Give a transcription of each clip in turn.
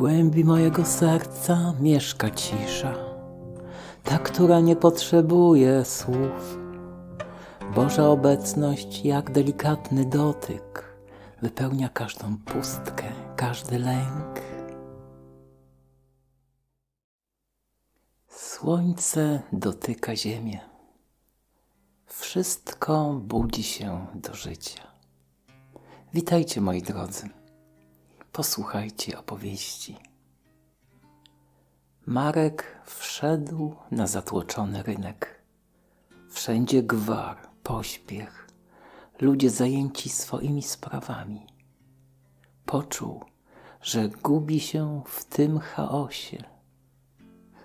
głębi mojego serca mieszka cisza, ta, która nie potrzebuje słów. Boża obecność, jak delikatny dotyk, wypełnia każdą pustkę, każdy lęk. Słońce dotyka ziemię. Wszystko budzi się do życia. Witajcie, moi drodzy. Posłuchajcie opowieści. Marek wszedł na zatłoczony rynek. Wszędzie gwar, pośpiech, ludzie zajęci swoimi sprawami. Poczuł, że gubi się w tym chaosie.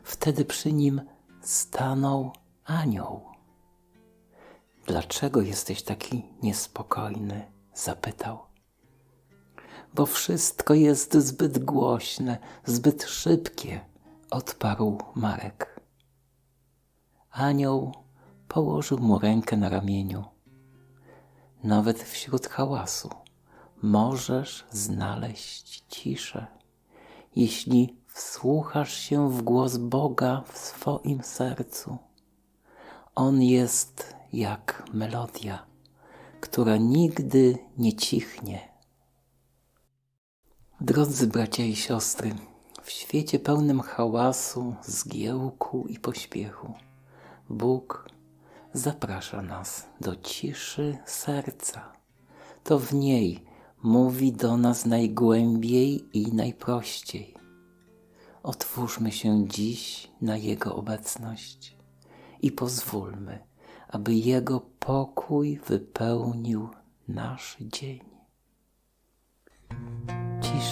Wtedy przy nim stanął anioł. Dlaczego jesteś taki niespokojny? zapytał. Bo wszystko jest zbyt głośne, zbyt szybkie, odparł Marek. Anioł położył mu rękę na ramieniu. Nawet wśród hałasu możesz znaleźć ciszę, jeśli wsłuchasz się w głos Boga w swoim sercu. On jest jak melodia, która nigdy nie cichnie. Drodzy bracia i siostry, w świecie pełnym hałasu, zgiełku i pośpiechu, Bóg zaprasza nas do ciszy serca. To w niej mówi do nas najgłębiej i najprościej. Otwórzmy się dziś na Jego obecność i pozwólmy, aby Jego pokój wypełnił nasz dzień.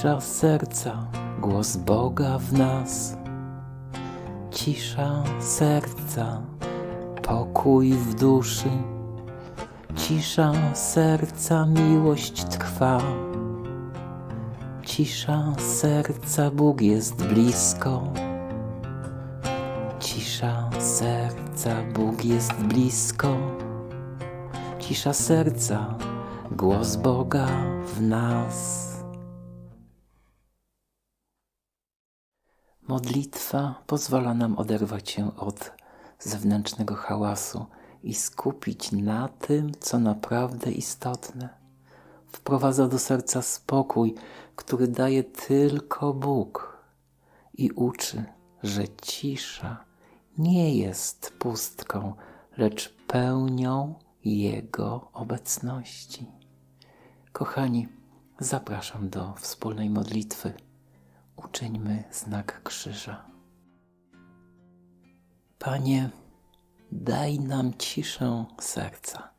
Cisza serca, głos Boga w nas. Cisza serca, pokój w duszy. Cisza serca, miłość trwa. Cisza serca, Bóg jest blisko. Cisza serca, Bóg jest blisko. Cisza serca, głos Boga w nas. Modlitwa pozwala nam oderwać się od zewnętrznego hałasu i skupić na tym, co naprawdę istotne. Wprowadza do serca spokój, który daje tylko Bóg i uczy, że cisza nie jest pustką, lecz pełnią Jego obecności. Kochani, zapraszam do wspólnej modlitwy uczyńmy znak krzyża. Panie, daj nam ciszę serca,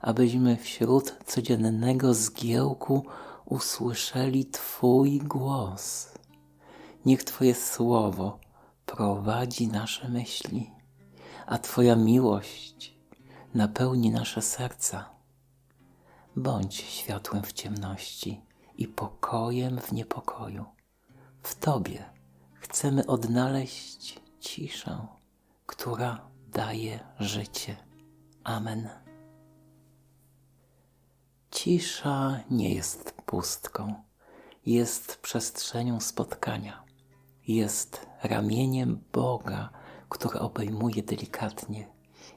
abyśmy wśród codziennego zgiełku usłyszeli Twój głos. Niech Twoje słowo prowadzi nasze myśli, a Twoja miłość napełni nasze serca. Bądź światłem w ciemności i pokojem w niepokoju. W Tobie chcemy odnaleźć ciszę, która daje życie. Amen. Cisza nie jest pustką, jest przestrzenią spotkania, jest ramieniem Boga, które obejmuje delikatnie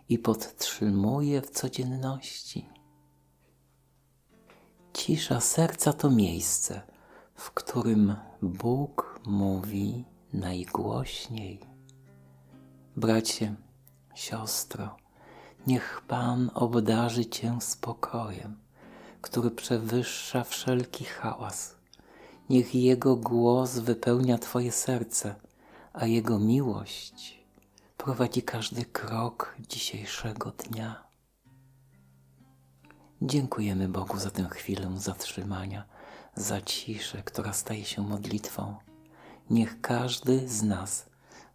i podtrzymuje w codzienności. Cisza serca to miejsce, w którym Bóg mówi najgłośniej. Bracie, siostro, niech Pan obdarzy Cię spokojem, który przewyższa wszelki hałas. Niech Jego głos wypełnia Twoje serce, a Jego miłość prowadzi każdy krok dzisiejszego dnia. Dziękujemy Bogu za tę chwilę zatrzymania za ciszę, która staje się modlitwą. Niech każdy z nas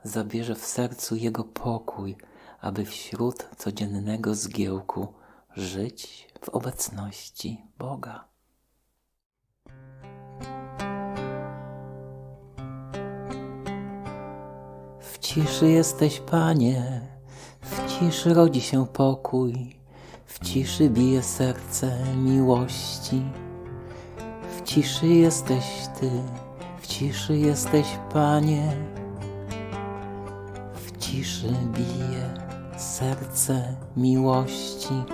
zabierze w sercu Jego pokój, aby wśród codziennego zgiełku żyć w obecności Boga. W ciszy jesteś, Panie, w ciszy rodzi się pokój, w ciszy bije serce miłości ciszy jesteś Ty, w ciszy jesteś, Panie. W ciszy bije serce miłości.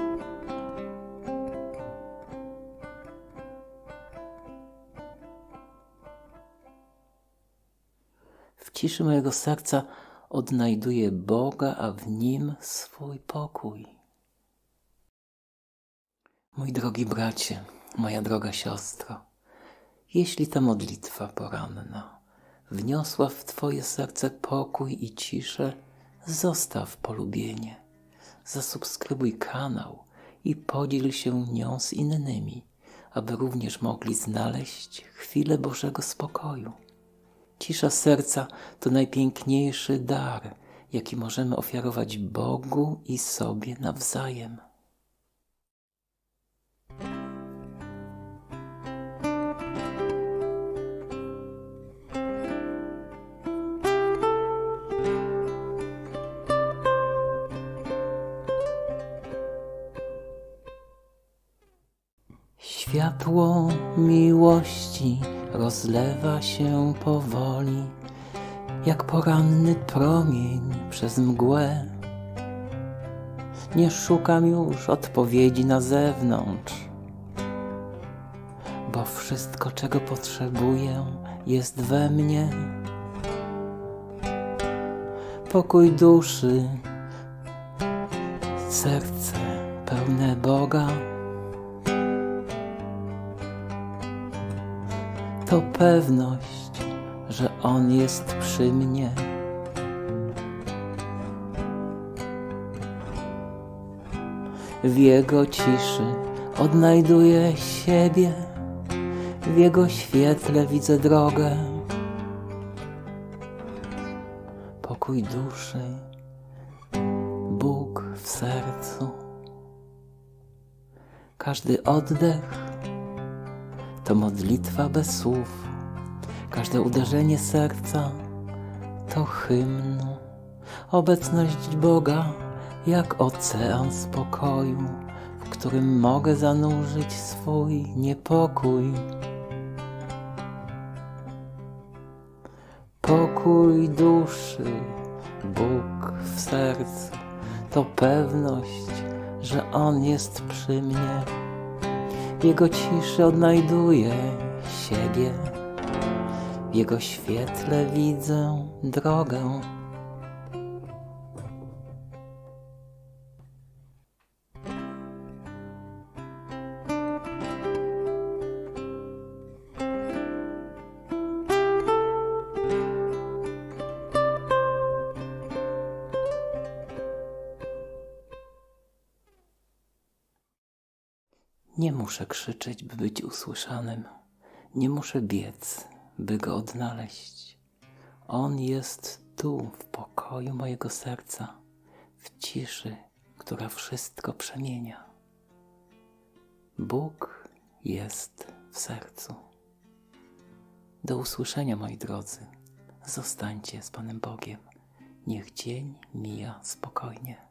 W ciszy mojego serca odnajduję Boga, a w Nim swój pokój. Mój drogi bracie, moja droga siostro, jeśli ta modlitwa poranna wniosła w Twoje serce pokój i ciszę, zostaw polubienie, zasubskrybuj kanał i podziel się nią z innymi, aby również mogli znaleźć chwilę Bożego spokoju. Cisza serca to najpiękniejszy dar, jaki możemy ofiarować Bogu i sobie nawzajem. Światło miłości rozlewa się powoli, jak poranny promień przez mgłę. Nie szukam już odpowiedzi na zewnątrz, bo wszystko, czego potrzebuję, jest we mnie. Pokój duszy, serce pełne Boga. To pewność, że On jest przy mnie. W Jego ciszy odnajduję siebie, w Jego świetle widzę drogę. Pokój duszy, Bóg w sercu. Każdy oddech to modlitwa bez słów. Każde uderzenie serca to hymn. Obecność Boga jak ocean spokoju, w którym mogę zanurzyć swój niepokój. Pokój duszy, Bóg w sercu, to pewność, że On jest przy mnie. W Jego ciszy odnajduję siebie, w Jego świetle widzę drogę. Nie muszę krzyczeć, by być usłyszanym. Nie muszę biec, by go odnaleźć. On jest tu, w pokoju mojego serca, w ciszy, która wszystko przemienia. Bóg jest w sercu. Do usłyszenia, moi drodzy. Zostańcie z Panem Bogiem. Niech dzień mija spokojnie.